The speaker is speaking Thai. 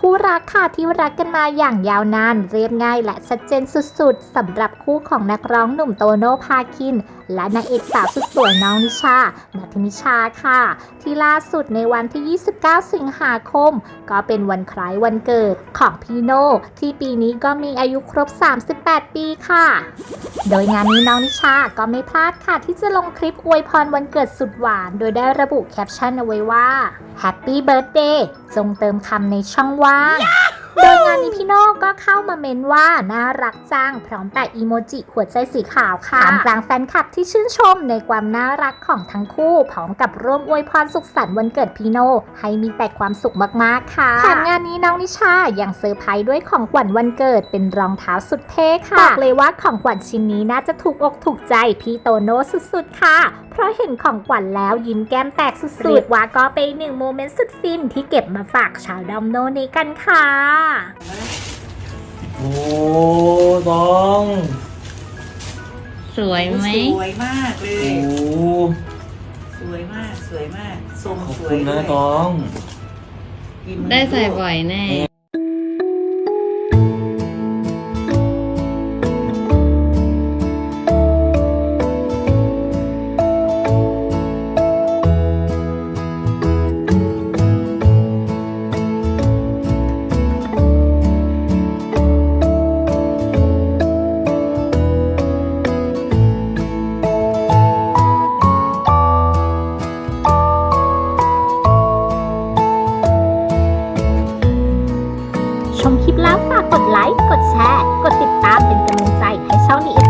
คู่รักค่ะที่รักกันมาอย่างยาวนาน เรียบง่ายและชัดเจนสุดๆสำหรับคู่ของนักร้องหนุ่มโตโน่พาคิน และนางเอกสาวสุดสวยน้องนิชานัทนิชาค่ะ ที่ล่าสุดในวันที่ 29 สิงหาคม ก็เป็นวันคล้ายวันเกิดของพี่โน่ที่ปีนี้ก็มีอายุครบ 38 ปีค่ะ โดยงานนี้น้องนิชาก็ไม่พลาดค่ะ ที่จะลงคลิปอวยพรวันเกิดสุดหวาน โดยได้ระบุแคปชั่นเอาไว้ว่า Happy Birthday จงเติมคำในช่องว่าง โดยงานนี้พี่โน่ก็เข้ามาเมนว่าน่ารักจังพร้อมแปะอีโมจิหัวใจสีขาวค่ะท่ามกลางแฟนคลับที่ชื่นชมในความน่ารักของทั้งคู่พร้อมกับร่วมอวยพรสุขสันต์วันเกิดพี่โน่ให้มีแต่ความสุขมากๆค่ะแถมงานนี้น้องนิชายังเซอร์ไพรส์ด้วยของขวัญวันเกิดเป็นรองเท้าสุดเท่ค่ะบอกเลยว่าของขวัญชิ้นนี้น่าจะถูกอกถูกใจพี่โตโน่สุดๆค่ะ เพราะเห็นของขวัญแล้วยิ้มแก้มแตกสุดๆเรียกว่าก็เป็นอีกหนึ่งโมเมนต์สุดฟินที่เก็บมาฝากชาวดอมโนนี้กันค่ะโอ้ต้องสวยไหม สวยมากเลโอ้ย สวยมาก สวยมากทรงขอบสวคุยณด้นะวยต้องกินมือได้ใส่ลูก บ่อยแน่ ชมคลิปแล้วฝากกดไลค์ กดแชร์ กดติดตามเป็นกำลังใจให้ช่องนี้